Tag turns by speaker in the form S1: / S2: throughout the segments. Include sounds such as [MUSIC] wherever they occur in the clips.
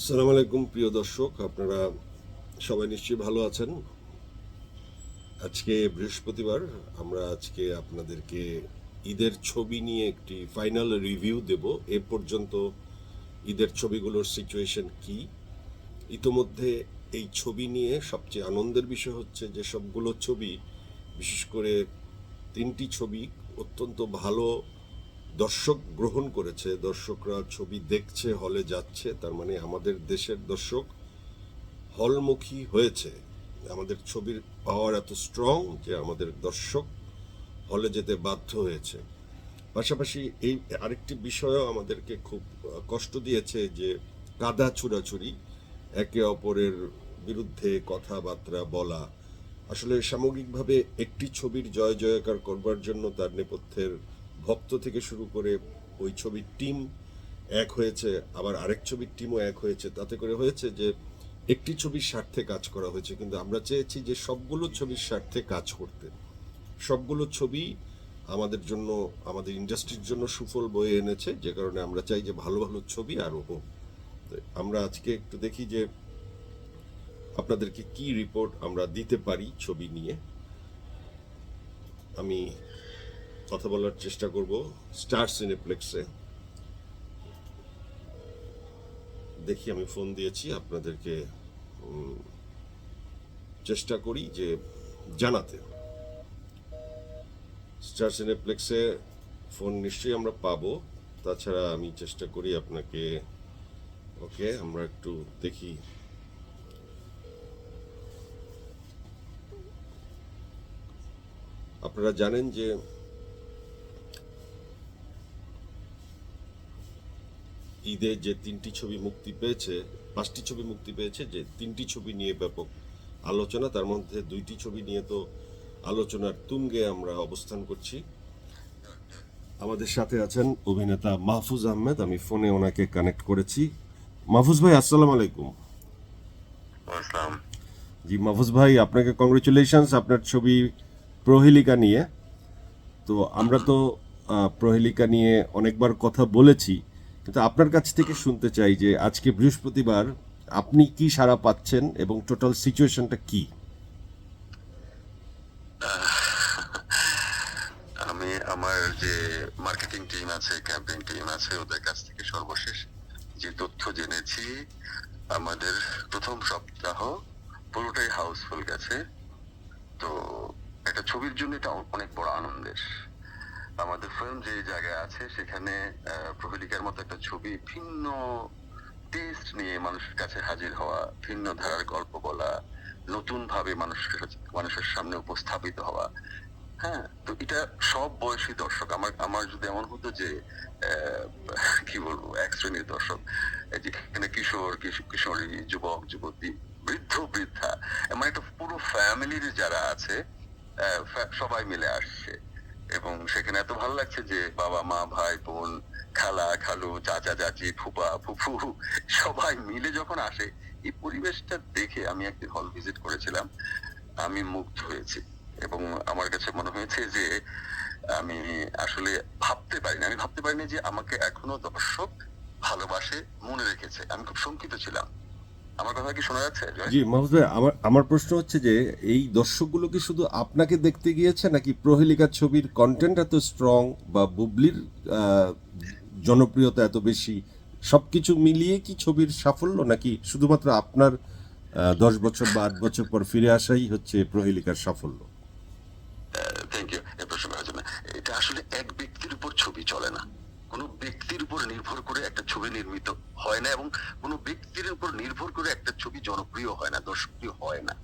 S1: আসসালামু আলাইকুম, প্রিয় দর্শক। আপনারা সবাই নিশ্চয়ই ভালো আছেন। আজকে বৃহস্পতিবার, আমরা আজকে আপনাদেরকে ঈদের ছবি নিয়ে একটি ফাইনাল রিভিউ দেব। এ পর্যন্ত ঈদের ছবিগুলোর সিচুয়েশন কি? ইতোমধ্যে এই ছবি নিয়ে সবচেয়ে আনন্দের বিষয় হচ্ছে যে সবগুলো ছবি, বিশেষ করে তিনটি ছবি অত্যন্ত ভালো দর্শক গ্রহণ করেছে, দর্শকরা ছবি দেখছে, হলে যাচ্ছে, তার মানে আমাদের দেশের দর্শক হলমুখী হয়েছে। আমাদের ছবির পাওয়ার এত স্ট্রং যে আমাদের দর্শক হলে যেতে বাধ্য হয়েছে। পাশাপাশি এই আরেকটি বিষয়ও আমাদেরকে খুব কষ্ট দিয়েছে যে কাদা ছুড়াছুরি একে অপরের বিরুদ্ধে কথাবার্তা বলা। আসলে সামগ্রিকভাবে একটি ছবির জয় জয়কার করবার জন্য তার নেপথ্যের ভক্ত থেকে শুরু করে ওই ছবির টিম এক হয়েছে, আবার আরেক ছবির টিমও এক হয়েছে। তাতে করে হয়েছে যে, একটি ছবির স্বার্থে কাজ করা হয়েছে। কিন্তু আমরা চেয়েছি যে সবগুলো ছবির স্বার্থে কাজ করতে। সবগুলো ছবি আমাদের জন্য, আমাদের ইন্ডাস্ট্রির জন্য সুফল বয়ে এনেছে, যে কারণে আমরা চাই যে ভালো ভালো ছবি আরও হোক। আমরা আজকে একটু দেখি যে, আপনাদেরকে কি রিপোর্ট আমরা দিতে পারি ছবি নিয়ে। আমি কথা বলার চেষ্টা করব স্টার সিনেপ্লেক্সে। দেখি, আমি ফোন দিয়েছি, আপনাদেরকে চেষ্টা করি যে জানাতে। স্টার সিনেপ্লেক্সে ফোন নিশ্চয়ই আমরা পাবো। তাছাড়া আমি চেষ্টা করি আপনাকে, ওকে, আমরা একটু দেখি। আপনারা জানেন যে ঈদে যে তিনটি ছবি মুক্তি পেয়েছে পাঁচটি ছবি মুক্তি পেয়েছে যে তিনটি ছবি নিয়ে ব্যাপক আলোচনা তার মধ্যে দুইটি ছবি নিয়ে তো আলোচনার তুঙ্গে আমরা অবস্থান করছি। আমাদের সাথে আছেন অভিনেতা মাহফুজ আহমেদ আমি ফোনে ওনাকে কানেক্ট করেছি। মাহফুজ ভাই আসসালাম আলাইকুম। জি মাহফুজ ভাই আপনাকে কংগ্রেচুলেশনস আপনার ছবি প্রহেলিকা নিয়ে। তো আমরা তো প্রহেলিকা নিয়ে অনেকবার কথা বলেছি। কিন্তু আপনার কাছ থেকে শুনতে চাই যে আজকে বৃহস্পতিবার আপনি কি সাড়া পাচ্ছেন এবং টোটাল সিচুয়েশনটা কি?
S2: আমি আমার যে মার্কেটিং টিম আছে, ক্যাম্পেইন টিম আছে, ওদের কাছ থেকে সর্বশেষ যে তথ্য জেনেছি, আমাদের প্রথম সপ্তাহ পুরোটাই হাউসফুল গেছে। তো একটা ছবির জন্য এটা অনেক বড় আনন্দের। আমাদের ফিল্ম যে জায়গায় আছে, সেখানে প্রহেলিকার মতো একটা ছবি, ভিন্ন টেস্ট নিয়ে মানুষের কাছে হাজির হওয়া, ভিন্ন ধারার গল্প বলা, নতুন ভাবে মানুষের মানুষের সামনে উপস্থাপিত হওয়া। হ্যাঁ তো এটা সব বয়সী দর্শক, আমার আমার যদি এমন হতো যে কি বলব, এক শ্রেণির দর্শক যেখানে কিশোর, কিশো- কিশোরী, যুবক, যুবতী, বৃদ্ধ, বৃদ্ধা এমন একটা পুরো ফ্যামিলির যারা আছে সবাই মিলে আসছে। এবং সেখানে এত ভালো লাগছে যে বাবা, মা, ভাই, বোন, খালা, খালু, চাচা, চাচি, ফুপা, ফুফু, সবাই মিলে যখন আসে, এই পরিবেশটা দেখে আমি একটি হল ভিজিট করেছিলাম। আমি মুগ্ধ হয়েছি এবং আমার কাছে মনে হয়েছে যে আমি আসলে ভাবতে পারিনি। আমি ভাবতে পারিনি যে আমাকে এখনও দর্শক ভালোবাসে, মনে রেখেছে। আমি খুব শঙ্কিত ছিলাম। আমার কথা কি শোনা যাচ্ছে
S1: জি মাহফুজ ভাই আমার আমার প্রশ্ন হচ্ছে যে এই দর্শকগুলো কি শুধু আপনাকে দেখতে গিয়েছে নাকি প্রহেলিকা ছবির কন্টেন্ট এত স্ট্রং বা বুবলির জনপ্রিয়তা এত বেশি? সবকিছু মিলিয়ে কি ছবির সাফল্য নাকি শুধুমাত্র আপনার দশ বছর বা আট বছর পর ফিরে আসাই হচ্ছে প্রহেলিকার সাফল্য?
S2: থ্যাংক ইউ এটা আসলে এক ব্যক্তির উপর ছবি চলে না। কোনো ব্যক্তির উপর নির্ভর করে একটা ছবি নির্মিত হয় না এবং কোনো ব্যক্তির উপর নির্ভর করে একটা ছবি জনপ্রিয় হয় না, দর্শকপ্রিয় হয় না।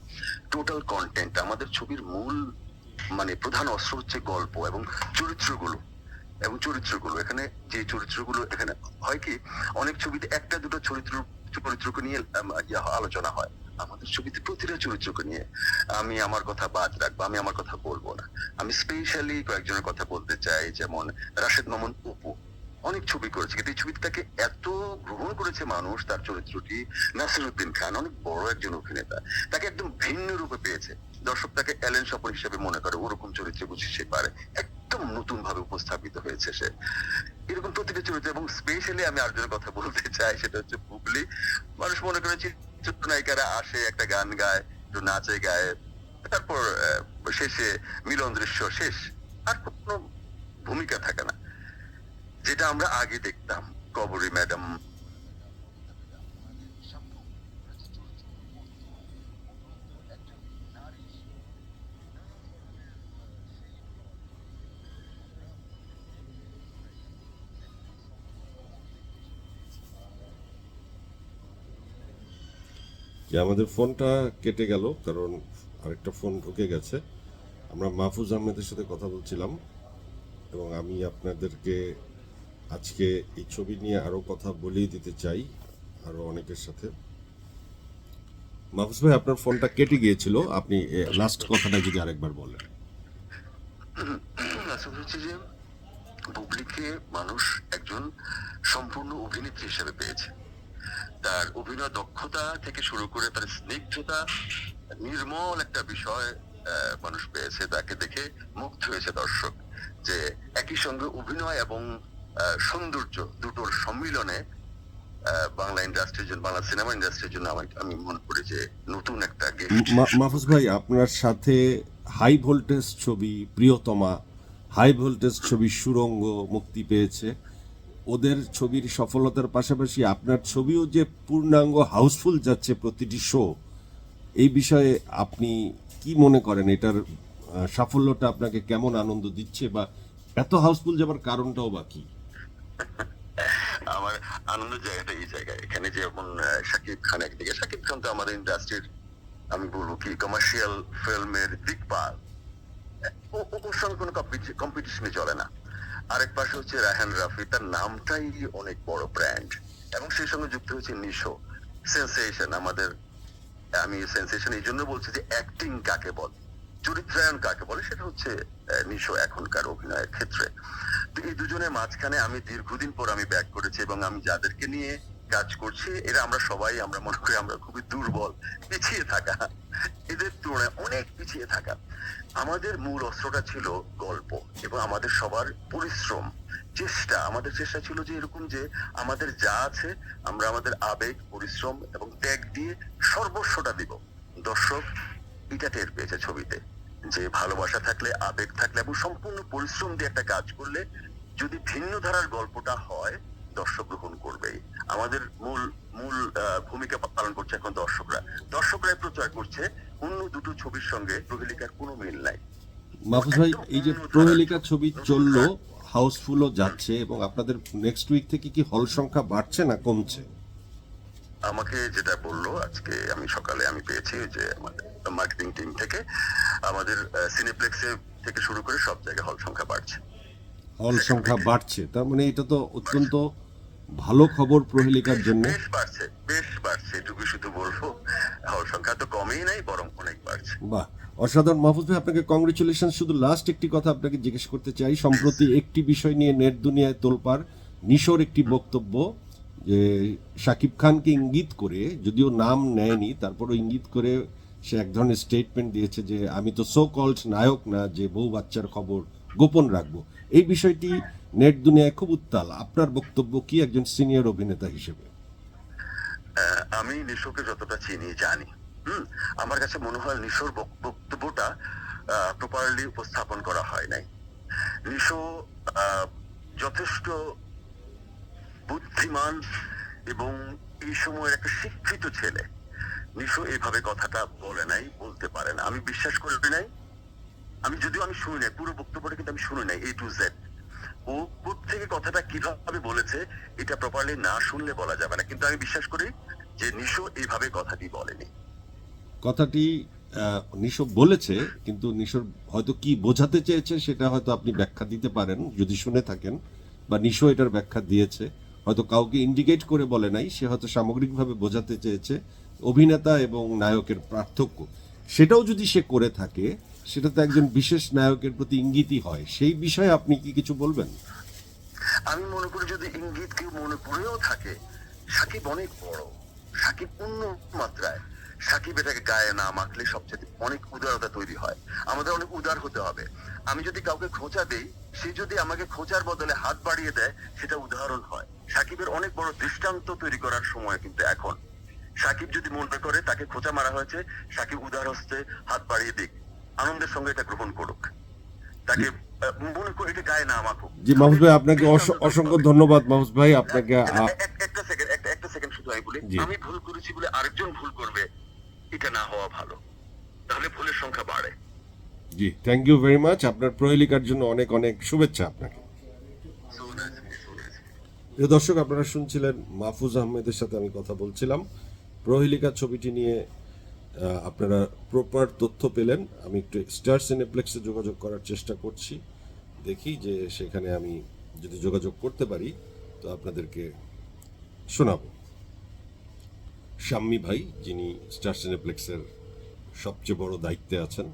S2: টোটাল কন্টেন্ট আমাদের ছবির মূল মানে প্রধান অস্ত্র হচ্ছে গল্প এবং চরিত্রগুলো এবং চরিত্রগুলো। এখানে যে চরিত্রগুলো, এখানে হয় কি, অনেক ছবিতে একটা দুটো চরিত্র, চরিত্রকে নিয়ে আলোচনা হয়। আমাদের ছবিতে প্রতিটা চরিত্রকে নিয়ে আমি আমার কথা বাদ রাখব, আমি আমার কথা বলব না। আমি স্পেশালি কয়েকজনের কথা বলতে চাই, যেমন রাশেদ মামুন, অপু। অনেক ছবি করেছে, কিন্তু এই ছবিটাকে এত গ্রহণ করেছে মানুষ, তার চরিত্রটি নাসিরুদ্দিন খান, অনেক বড় একজন অভিনেতা। তাকে একদম ভিন্ন রূপে পেয়েছে। দর্শক তাকে অ্যালেন স্বপন হিসেবে মনে করে, ওরকম চরিত্রে বুঝি সে পারে। একদম নতুন ভাবে উপস্থাপিত হয়েছে সে। এরকম প্রতিটা চরিত্র, এবং স্পেশালি আমি আরেকজনের কথা বলতে চাই, সেটা হচ্ছে বুবলি। মানুষ মনে করে চিত্রনায়িকারা আসে, একটা গান গায়, একটু নাচে গায়, তারপর শেষে মিলন দৃশ্য শেষ। আর কোনো ভূমিকা থাকে না। যেটা আমরা আগে দেখতাম। কবরী ম্যাডাম।
S1: যে আমাদের ফোনটা কেটে গেল, কারণ আরেকটা ফোন ঢুকে গেছে। আমরা মাহফুজ আহমেদের সাথে কথা বলছিলাম এবং আমি আপনাদেরকে আজকে এই ছবি নিয়ে আরও কথা বলিয়ে দিতে চাই আরও অনেকের সাথে। মাহফুজ ভাই, আপনার ফোনটা কেটে গিয়েছিল। আপনি লাস্ট কথাটা যদি আরেকবার বলেন।
S2: আসলে হচ্ছে যে মানুষ একজন সম্পূর্ণ অভিনেত্রী হিসেবে পেয়েছে। তার অভিনয় দক্ষতা থেকে শুরু করে তার স্নিগ্ধতা, নির্মল একটা বিষয় মানুষ পেয়েছে, তাকে দেখে মুগ্ধ হয়েছে দর্শক যে একই সঙ্গে অভিনয় এবং সৌন্দর্য দুটোর সম্মিলনে বাংলা ইন্ডাস্ট্রির জন্য বাংলা সিনেমা ইন্ডাস্ট্রির জন্য আমি- মনে করি যে নতুন একটা
S1: মাহফুজ ভাই আপনার সাথে হাই ভোল্টেজ ছবি প্রিয়তমা হাই ভোল্টেজ ছবি সুরঙ্গ মুক্তি পেয়েছে। ওদের ছবির সফলতার পাশাপাশি আপনার ছবিও যে পূর্ণাঙ্গ হাউসফুল যাচ্ছে প্রতিটি শো এই বিষয়ে আপনি কি মনে করেন? এটার সাফল্যটা আপনাকে কেমন আনন্দ দিচ্ছে বা এত হাউসফুল যাবার কারণটাও বা কি?
S2: আমার আনন্দের জায়গাটা এই জায়গায়। এখানে যেমন শাকিব খান একদিকে। শাকিব খান তো আমাদের ইন্ডাস্ট্রির আমি বলব কি কমার্শিয়াল ফিল্মের দিকপাল ওর সঙ্গে কোনো কম্পিটিশনে চলে না। আরেক পাশে হচ্ছে রায়হান রাফি, তার নামটাই অনেক বড় ব্র্যান্ড এবং সেই সঙ্গে যুক্ত হচ্ছে নিশো। সেন্সেশন আমাদের, আমি সেন্সেশন এই জন্য বলছি যে অ্যাক্টিং কাকে বলে? চরিত্রায়ন কাকে বলে? সেটা হচ্ছে নিশো এখনকার অভিনয়ের ক্ষেত্রে। এই দুজনের মাঝখানে আমি দীর্ঘদিন পর আমি ব্যাক করেছি এবং আমি যাদেরকে নিয়ে কাজ করছি, এরা আমরা সবাই, আমরা মনে করি আমরা খুবই দুর্বল, পিছিয়ে থাকা। এদের তুলনায় অনেক পিছিয়ে থাকা। আমাদের মূল অস্ত্রটা ছিল গল্প এবং আমাদের সবার পরিশ্রম, চেষ্টা। আমাদের চেষ্টা ছিল যে এরকম যে আমাদের যা আছে, আমরা আমাদের আবেগ, পরিশ্রম এবং ত্যাগ দিয়ে সর্বস্বটা দিব। দর্শক, এটা টের পেয়েছে ছবিতে। যে ভালোবাসা থাকলে আবেগ থাকলে এবং সম্পূর্ণ পরিশ্রম দিয়ে একটা কাজ করলে যদি ভিন্ন ধারার গল্পটা হয় দর্শক গ্রহণ করবেই। আমাদের মূল মূল ভূমিকা পালন করছে এখন দর্শকরা। দর্শকরাই প্রচার করছে অন্য দুটো ছবির সঙ্গে প্রহেলিকার কোনো মিল নাই।
S1: মাহফুজ ভাই এই যে প্রহেলিকা ছবি চলল হাউসফুলও যাচ্ছে এবং আপনাদের নেক্সট উইক থেকে কি হল সংখ্যা বাড়ছে না কমছে?
S2: আমাকে যেটা বলল আজকে আমি সকালে আমি পেয়েছি যে আমাদের মার্কেটিং টিম থেকে আমাদের সিনেপ্লেক্সে থেকে শুরু করে সব জায়গায় হল সংখ্যা বাড়ছে।
S1: হল সংখ্যা বাড়ছে তার মানে এটা তো অত্যন্ত ভালো খবর প্রহেলিকার জন্য।
S2: বেশ বাড়ছে বেশ বাড়ছে এটুকু শুধু বলব হল সংখ্যা তো কমেই নাই বরং অনেক বাড়ছে।
S1: বাহ! অসাধারণ। মাহফুজ ভাই আপনাকে কংগ্রেচুলেশন শুধু লাস্ট একটি কথা আপনাকে জিজ্ঞেস করতে চাই সম্প্রতি একটি বিষয় নিয়ে নেট দুনিয়ায় তোলপার নিশোর একটি বক্তব্য যে শাকিব খানকে ইঙ্গিত করে যদিও নাম নেয়নি তারপরও ইঙ্গিত করে সে এক ধরনের স্টেটমেন্ট দিয়েছে যে, আমি তো সো কল্ড নায়ক না, যে বউ বাচ্চার খবর গোপন রাখব। এই বিষয়টি নেট দুনিয়ায় খুব উত্তাল। আপনার বক্তব্য কি একজন সিনিয়র অভিনেতা হিসেবে?
S2: আমি নিশোকে যতটা চিনি, জানি। হুম, আমার কাছে মনে হয় নিশোর বক্তব্যটা প্রপারলি উপস্থাপন করা হয় নাই। নিশো যথেষ্ট বুদ্ধিমান এবং এই সময়ের একটা শিক্ষিত ছেলে। নিশো এইভাবে কথাটা বলে নাই, বলতে পারে না। আমি বিশ্বাস করি নাই। আমি যদিও আমি শুনি নাই, পুরো বক্তব্যটা কিন্তু আমি শুনি নাই এ টু জেড ও থেকে কথাটা কীভাবে বলেছে, এটা প্রপারলি না শুনলে বলা যাবে না। কিন্তু আমি বিশ্বাস করি যে নিশো এইভাবে কথাটি বলেনি।
S1: কথাটি নিশো বলেছে, কিন্তু নিশোর হয়তো কি বোঝাতে চেয়েছে সেটা হয়তো আপনি ব্যাখ্যা দিতে পারেন, যদি শুনে থাকেন। বা নিশো এটার ব্যাখ্যা দিয়েছে। হয়তো কাউকে ইন্ডিকেট করে বলে নাই, সে হয়তো সামগ্রিকভাবে বোঝাতে চেয়েছে। অভিনেতা এবং নায়কের পার্থক্য। সেটাও যদি সে করে থাকে, সেটা তো একজন বিশেষ নায়কের প্রতি ইঙ্গিতই হয়। সেই বিষয়ে আপনি কি কিছু বলবেন?
S2: আমি মনে করি যদি ইঙ্গিত কেউ মনে করেও থাকে, সাকিব অনেক বড়। সাকিব পূর্ণ মাত্রায়। সাকিব এটাকে গায়ে না মাখলে সবচেয়ে অনেক উদারতা তৈরি হয়। আমাদের অনেক উদার হতে হবে। আমি যদি কাউকে খোঁচা দেই, সে যদি আমাকে খোঁচার বদলে হাত বাড়িয়ে দেয়, সেটা উদাহরণ হয়। সাকিবের অনেক বড় দৃষ্টান্ত তৈরি করার সময় কিন্তু এখন
S3: সাকিব যদি মনে করে তাকে খোঁচা মারা হয়েছে। সাকিব উদার হস্তে হাত বাড়িয়ে দিক। আনন্দের সঙ্গে এটা গ্রহণ করুক। তাকে মনে করে এটা গায়ে না আমাকুক
S1: জি মাহফুজ ভাই আপনাকে অসংখ্য ধন্যবাদ মাহফুজ ভাই আপনাকে
S3: একটা সেকেন্ড একটা একটা সেকেন্ড শুধু আমি বলি আমি ভুল করেছি বলে আরেকজন ভুল করবে এটা না হওয়া ভালো। তাহলে ভুলের সংখ্যা বাড়ে।
S1: জি থ্যাংক ইউ ভেরি মাচ আপনার প্রহেলিকার জন্য অনেক অনেক শুভেচ্ছা আপনাকে। প্রিয় দর্শক আপনারা শুনছিলেন মাহফুজ আহমেদের সাথে আমি কথা বলছিলাম। প্রহেলিকা ছবিটি নিয়ে আপনারা প্রপার তথ্য পেলেন। আমি একটু স্টার সিনেপ্লেক্সে যোগাযোগ করার চেষ্টা করছি। দেখি যে সেখানে আমি যদি যোগাযোগ করতে পারি, তো আপনাদেরকে শোনাবো। শাম্মী ভাই, যিনি স্টার সিনেপ্লেক্সের সবচেয়ে বড় দায়িত্বে আছেন,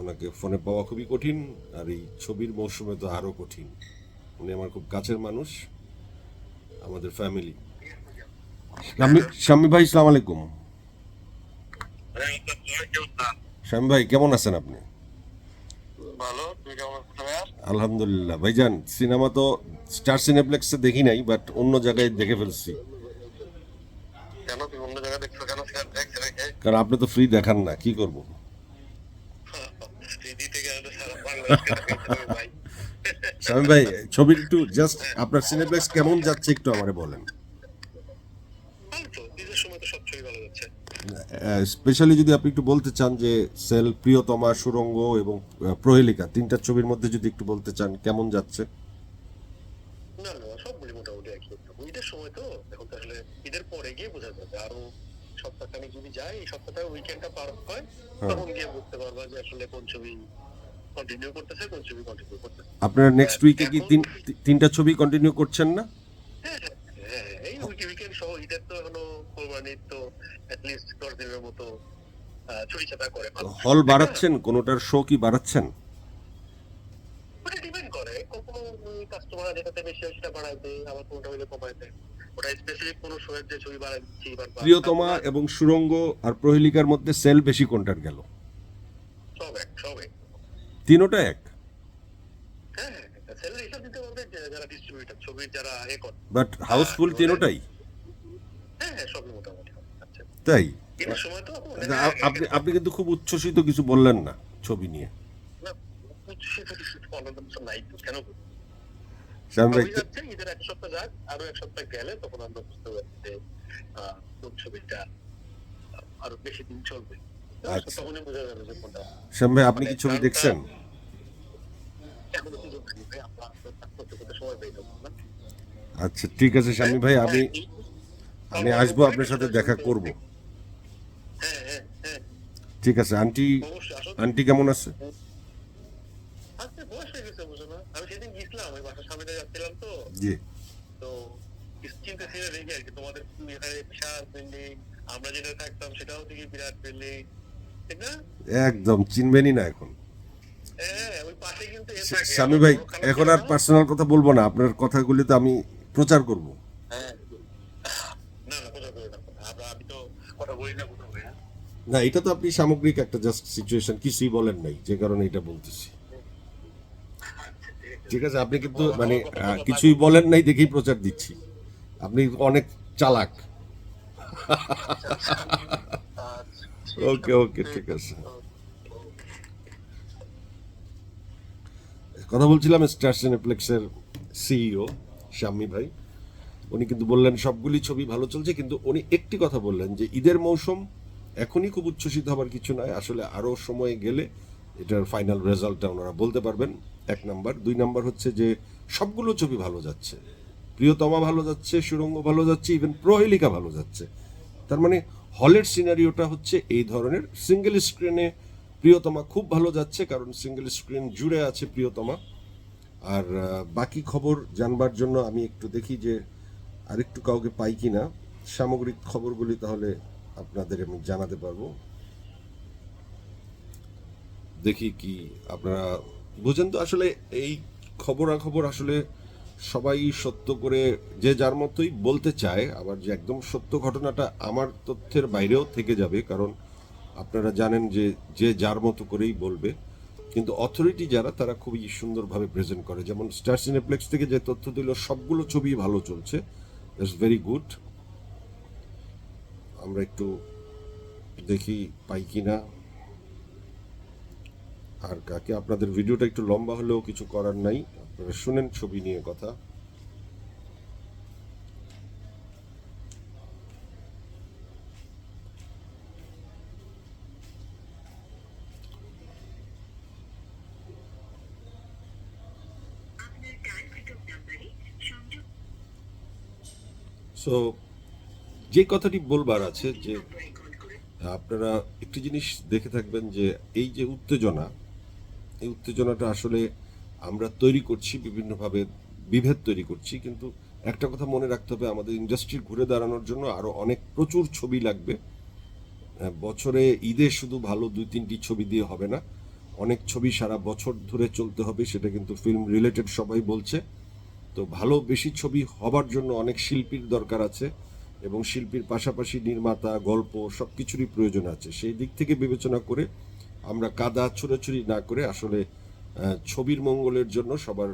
S1: ওনাকে ফোনে পাওয়া খুবই কঠিন, আর এই ছবির মৌসুমে তো আরও কঠিন। উনি আমার খুব কাছের মানুষ, আমাদের ফ্যামিলি ভাই আলাইকুম ভাই কেমন আছেন আপনি? আলহামদুলিল্লাহ। ভাইজান সিনেমা তো স্টার সিনেপ্লেক্সে দেখি নাই বাট অন্য জায়গায় দেখে ফেলছি। কারণ আপনি তো ফ্রি দেখান না কি করব? [LAUGHS]
S3: দেখাইছে ভাই।
S1: ছবির একটু জাস্ট আপনার সিনেপ্লেক্স কেমন যাচ্ছে একটু আমারে বলেন
S3: ভালো তো নিজের সময় তো সব ছবি ভালো যাচ্ছে
S1: স্পেশালি যদি আপনি একটু বলতে চান যে সেল প্রিয়তমা সুরঙ্গ এবং প্রহেলিকা তিনটা ছবির মধ্যে যদি একটু বলতে চান কেমন যাচ্ছে?
S3: না না সবগুলি মোটামুটি একই ঈদের সময় তো এখন তো আসলে ঈদের পরে গিয়ে বোঝা যাবে। আরও সপ্তাহখানেক যদি যাই এই সপ্তাহটা উইকেন্ডটা পার হয় তখন গিয়ে বুঝতে পারবা যে আসলে কোন ছবি কন্টিনিউ করতেছে কোন ছবি কন্টিনিউ করতেছে।
S1: আপনারা নেক্সট উইকে কি তিনটা ছবি কন্টিনিউ করছেন না
S3: হ্যাঁ হ্যাঁ, এই উইকেন্ড সহ ঈদের তো এখনও কোরবানির তো অ্যাটলিস্ট দশ দিনের মতো আহ, করে
S1: হল বাড়াচ্ছেন কোনোটার শো কি বাড়াচ্ছেন?
S3: ডিপেন্ড করে। কখনো কাস্টমার যেটাতে বেশি হয় সেটা বাড়ায় দেয় আবার কোনটা হইলে কমায় দেয়
S1: প্রিয়তমা এবং সুরঙ্গ আর প্রহেলিকার মধ্যে সেল বেশি কোনটার গেল? তিনোটা এক?
S3: হ্যাঁ
S1: বাট হাউসফুল তিনোটাই?
S3: হ্যাঁ হ্যাঁ মোটামুটি আচ্ছা।
S1: তাই? আপনি আপনি কিন্তু খুব উচ্ছ্বসিত কিছু বললেন না ছবি নিয়ে।
S3: এক সপ্তাহ যাক আরও এক সপ্তাহ গেলে তখন আমরা বুঝতে পারছি যে কোন ছবিটা আরও বেশি দিন চলবে।
S1: আচ্ছা। শ্যাম ভাই আপনি কি ছবি দেখছেন? আচ্ছা ঠিক আছে স্বামী ভাই আমি আমি আসব আপনার সাথে দেখা করব। ঠিক আছে আন্টি আন্টি কেমন আছে?
S3: আজকে বয়স হয়ে গেছে বুঝো না। আমি সেদিন গেছিলাম ওই বাসার সামনে যাচ্ছিলাম তো।
S1: জি।
S3: তো চিন্তা ছিল রেগে আর কি তোমাদের এখানে বিশাল বিল্ডিং আমরা যেটা থাকতাম সেটাও থেকে বিরাট বিল্ডিং ঠিক না?
S1: একদম চিনবেনই না এখন।
S3: হ্যাঁ
S1: স্বামী ভাই এখন আর পার্সোনাল কথা বলব না আপনার কথাগুলি তো আমি প্রচার করব
S3: হ্যাঁ না না কথা বলি না আমরা আমি তো কথা বলি না কোথাও হ্যাঁ
S1: না, এটা তো আপনি সামগ্রিক একটা জাস্ট সিচুয়েশন কিছুই বলেন নাই, যে কারণে এটা বলতেছি। ঠিক আছে, আপনি কিন্তু মানে কিছুই বলেন নাই দেখেই প্রচার দিচ্ছি। আপনি অনেক চালাক। ওকে ওকে, ঠিক আছে। কথা বলছিলাম স্টার সিনেপ্লেক্সের সিইও শাম্মী ভাই। উনি কিন্তু বললেন, সবগুলি ছবি ভালো চলছে, কিন্তু উনি একটি কথা বললেন যে ঈদের মৌসুম এখনই খুব উচ্ছ্বসিত হবার কিছু নয়। আসলে আরও সময় গেলে এটার ফাইনাল রেজাল্টটা ওনারা বলতে পারবেন। এক নাম্বার। দুই নাম্বার হচ্ছে যে সবগুলো ছবি ভালো যাচ্ছে। প্রিয়তমা ভালো যাচ্ছে, সুরঙ্গ ভালো যাচ্ছে ইভেন প্রহেলিকা ভালো যাচ্ছে। তার মানে হলের সিনারিওটা হচ্ছে এই ধরনের। সিঙ্গেল স্ক্রিনে প্রিয়তমা খুব ভালো যাচ্ছে, কারণ সিঙ্গেল স্ক্রিন জুড়ে আছে প্রিয়তমা। আর বাকি খবর জানবার জন্য আমি একটু দেখি যে আরেকটু কাউকে পাই কি না সামগ্রিক খবরগুলি তাহলে আপনাদের আমি জানাতে পারব। দেখি কি আপনারা বুঝেন তো, আসলে এই খবরাখবর আসলে সবাই সত্য করে যে যার মতোই বলতে চায়, আবার যে একদম সত্য ঘটনাটা আমার তথ্যের বাইরেও থেকে যাবে, কারণ আপনারা জানেন যে যে যার মতো করেই বলবে। কিন্তু অথরিটি যারা, তারা খুবই সুন্দরভাবে প্রেজেন্ট করে। যেমন স্টার সিনেপ্লেক্স থেকে যে তথ্য দিল, সবগুলো ছবি ভালো চলছে। ইটস ভেরি গুড আমরা একটু দেখি পাই কি না। আর কাকে আপনাদের ভিডিওটা একটু লম্বা হলেও কিছু করার নাই। আপনারা শুনেন ছবি নিয়ে কথা।
S4: আপনার ডায়ালকৃত নাম্বারে সংযোগ
S1: সো যে কথাটি বলবার আছে যে আপনারা একটি জিনিস দেখে থাকবেন যে এই যে উত্তেজনা এই উত্তেজনাটা আসলে আমরা তৈরি করছি বিভিন্নভাবে বিভেদ তৈরি করছি কিন্তু একটা কথা মনে রাখতে হবে আমাদের ইন্ডাস্ট্রি ঘুরে দাঁড়ানোর জন্য আরও অনেক প্রচুর ছবি লাগবে। আহ, বছরে ঈদে শুধু ভালো দুই তিনটি ছবি দিয়ে হবে না অনেক ছবি সারা বছর ধরে চলতে হবে সেটা কিন্তু ফিল্ম রিলেটেড সবাই বলছে। তো ভালো বেশি ছবি হবার জন্য অনেক শিল্পীর দরকার আছে। এবং শিল্পীর পাশাপাশি নির্মাতা, গল্প সব কিছুরই প্রয়োজন আছে। সেই দিক থেকে বিবেচনা করে আমরা কাদা ছুড়োছুরি না করে আসলে ছবির মঙ্গলের জন্য সবার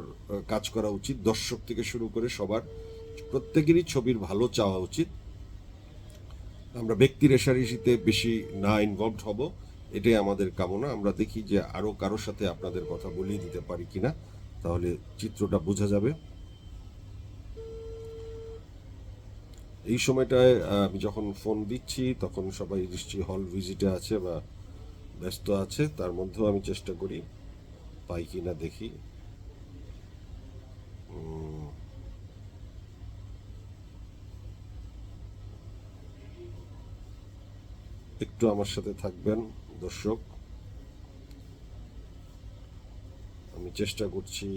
S1: কাজ করা উচিত, দর্শক থেকে শুরু করে সবার, প্রত্যেকেরই ছবির ভালো চাওয়া উচিত। আমরা ব্যক্তি রেশারেশিতে বেশি না ইনভলভড হব, এটাই আমাদের কামনা। আমরা দেখি যে আরও কারোর সাথে আপনাদের কথা বলিয়ে দিতে পারি কিনা, তাহলে চিত্রটা বোঝা যাবে। এই সময়টায় আমি যখন ফোন দিচ্ছি তখন সবাই নিশ্চয়ই হল ভিজিটে আছে বা ব্যস্ত আছে। তার মধ্যেও আমি চেষ্টা করি পাই কিনা দেখি। উম, একটু আমার সাথে থাকবেন দর্শক। আমি চেষ্টা করছি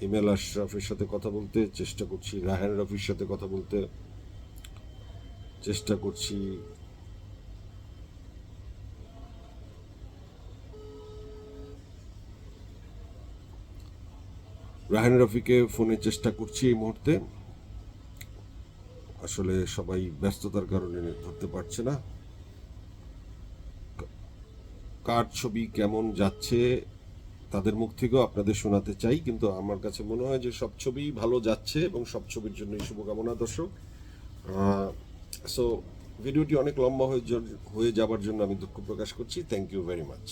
S1: হিমেল আশরাফের সাথে কথা বলতে চেষ্টা করছি রাহেন রফির সাথে কথা বলতে। চেষ্টা করছি। রাহেন রফিকে ফোনে চেষ্টা করছি এই মুহূর্তে। আসলে সবাই ব্যস্ততার কারণে ধরতে পারছে না। কার ছবি কেমন যাচ্ছে, তাদের মুখ থেকেও আপনাদের শোনাতে চাই, কিন্তু আমার কাছে মনে হয় যে সব ছবি ভালো যাচ্ছে এবং সব ছবির জন্যই শুভকামনা, দর্শক। সো ভিডিওটি অনেক লম্বা হয়ে যাওয়ার জন্য আমি দুঃখ প্রকাশ করছি। Thank you very much